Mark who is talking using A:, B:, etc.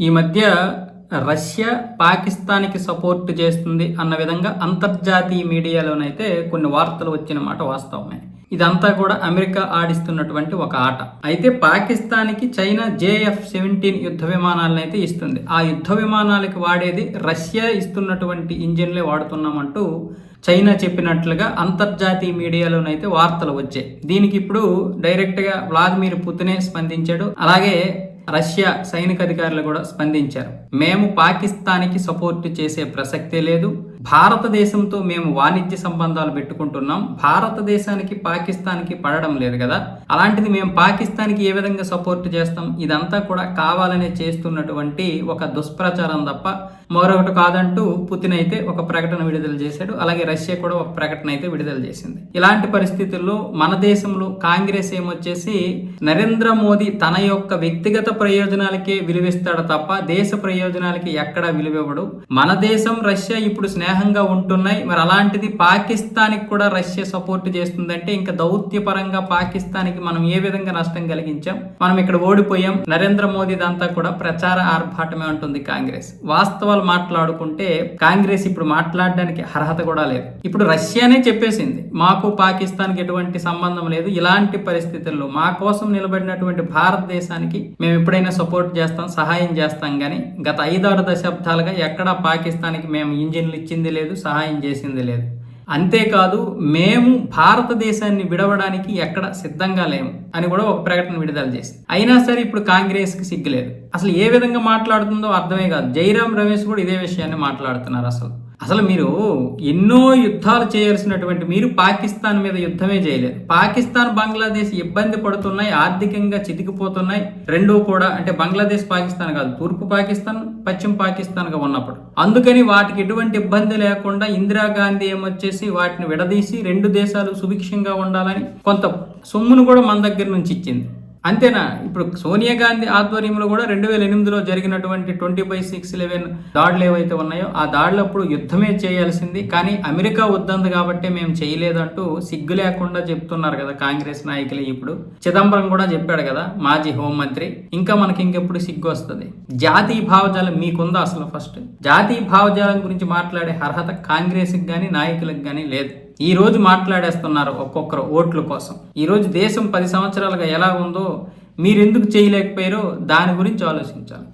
A: ఈ మధ్య రష్యా పాకిస్తాన్కి సపోర్ట్ చేస్తుంది అన్న విధంగా అంతర్జాతీయ మీడియాలోనైతే కొన్ని వార్తలు వచ్చిన మాట వాస్తవమే. ఇదంతా కూడా అమెరికా ఆడిస్తున్నటువంటి ఒక ఆట. అయితే పాకిస్తాన్కి చైనా జేఎఫ్ సెవెంటీన్ యుద్ధ విమానాలను అయితే ఇస్తుంది. ఆ యుద్ధ విమానాలకి వాడేది రష్యా ఇస్తున్నటువంటి ఇంజిన్లే వాడుతున్నామంటూ చైనా చెప్పినట్లుగా అంతర్జాతీయ మీడియాలోనైతే వార్తలు వచ్చాయి. దీనికి ఇప్పుడు డైరెక్ట్గా వ్లాదిమిర్ పుతినే స్పందించాడు. అలాగే రష్యా సైనిక అధికారులు కూడా స్పందించారు. మేము పాకిస్తాన్కి సపోర్ట్ చేసే ప్రసక్తే లేదు. భారతదేశంతో మేము వాణిజ్య సంబంధాలు పెట్టుకుంటున్నాం. భారతదేశానికి పాకిస్తాన్కి పడడం లేదు కదా? అలాంటిది మేము పాకిస్తాన్కి ఏ విధంగా సపోర్ట్ చేస్తాం? ఇదంతా కూడా కావాలనే చేస్తున్నటువంటి ఒక దుష్ప్రచారం తప్ప మరొకటి కాదంటూ పుతిన్ అయితే ఒక ప్రకటన విడుదల చేశాడు. అలాగే రష్యా కూడా ఒక ప్రకటన అయితే విడుదల చేసింది. ఇలాంటి పరిస్థితుల్లో మన దేశంలో కాంగ్రెస్ ఏమొచ్చేసి నరేంద్ర మోదీ తన యొక్క వ్యక్తిగత ప్రయోజనాలకే విలువిస్తాడు తప్ప దేశ ప్రయోజనాలకి ఎక్కడా విలువివ్వడు. మన దేశం రష్యా ఇప్పుడు స్నేహంగా ఉంటున్నాయి. మరి అలాంటిది పాకిస్తాన్కి కూడా రష్యా సపోర్ట్ చేస్తుందంటే ఇంకా దౌత్యపరంగా పాకిస్తాన్కి మనం ఏ విధంగా నష్టం కలిగించాం? మనం ఇక్కడ ఓడిపోయాం. నరేంద్ర మోదీ దంతా కూడా ప్రచార ఆర్భాటమే ఉంటుంది కాంగ్రెస్. వాస్తవాలు మాట్లాడుకుంటే కాంగ్రెస్ ఇప్పుడు మాట్లాడడానికి అర్హత కూడా లేదు. ఇప్పుడు రష్యానే చెప్పేసింది మాకు పాకిస్తాన్కి ఎటువంటి సంబంధం లేదు. ఇలాంటి పరిస్థితుల్లో మా కోసం నిలబడినటువంటి భారతదేశానికి మేము ఎప్పుడైనా సపోర్ట్ చేస్తాం సహాయం చేస్తాం కానీ గత ఐదారు దశాబ్దాలుగా ఎక్కడా పాకిస్తాన్కి మేము ఇంజిన్లు ఇచ్చింది లేదు సహాయం చేసింది లేదు. అంతేకాదు మేము భారతదేశాన్ని విడవడానికి ఎక్కడ సిద్ధంగా లేము అని కూడా ఒక ప్రకటన విడుదల చేసింది. అయినా సరే ఇప్పుడు కాంగ్రెస్కి సిగ్గులేదు. అసలు ఏ విధంగా మాట్లాడుతుందో అర్థమే కాదు. జైరాం రమేష్ కూడా ఇదే విషయాన్ని మాట్లాడుతున్నారు అసలు. అసలు మీరు ఎన్నో యుద్ధాలు చేయాల్సినటువంటి మీరు పాకిస్తాన్ మీద యుద్ధమే చేయలేదు పాకిస్తాన్ బంగ్లాదేశ్ ఇబ్బంది పడుతున్నాయి ఆర్థికంగా చితికిపోతున్నాయి. రెండూ కూడా అంటే బంగ్లాదేశ్ పాకిస్తాన్ కాదు తూర్పు పాకిస్తాన్ పశ్చిమ పాకిస్తాన్గా ఉన్నప్పుడు. అందుకని వాటికి ఎటువంటి ఇబ్బంది లేకుండా ఇందిరాగాంధీ ఏమొచ్చేసి వాటిని విడదీసి రెండు దేశాలు సుభిక్షంగా ఉండాలని కొంత సొమ్మును కూడా మన దగ్గర నుంచి ఇచ్చింది. అంతేనా? ఇప్పుడు సోనియా గాంధీ ఆధ్వర్యంలో కూడా రెండు వేల ఎనిమిదిలో జరిగినటువంటి ట్వంటీ బై సిక్స్ లెవెన్ దాడులు ఏవైతే ఉన్నాయో ఆ దాడులప్పుడు యుద్ధమే చేయాల్సింది. కానీ అమెరికా వద్దంది కాబట్టి మేము చేయలేదంటూ సిగ్గు లేకుండా చెప్తున్నారు కదా కాంగ్రెస్ నాయకులు ఇప్పుడు. చిదంబరం కూడా చెప్పాడు కదా మాజీ హోంమంత్రి ఇంకా మనకి ఇంకెప్పుడు సిగ్గు వస్తుంది. జాతీయ భావజాలం మీకుందా అసలు ఫస్ట్? జాతీయ భావజాలం గురించి మాట్లాడే అర్హత కాంగ్రెస్కి కానీ నాయకులకు కానీ లేదు. ఈ రోజు మాట్లాడేస్తున్నారు ఒక్కొక్కరు ఓట్ల కోసం. ఈరోజు దేశం పది సంవత్సరాలుగా ఎలా ఉందో మీరు ఎందుకు చేయలేకపోయారో దాని గురించి ఆలోచించాలి.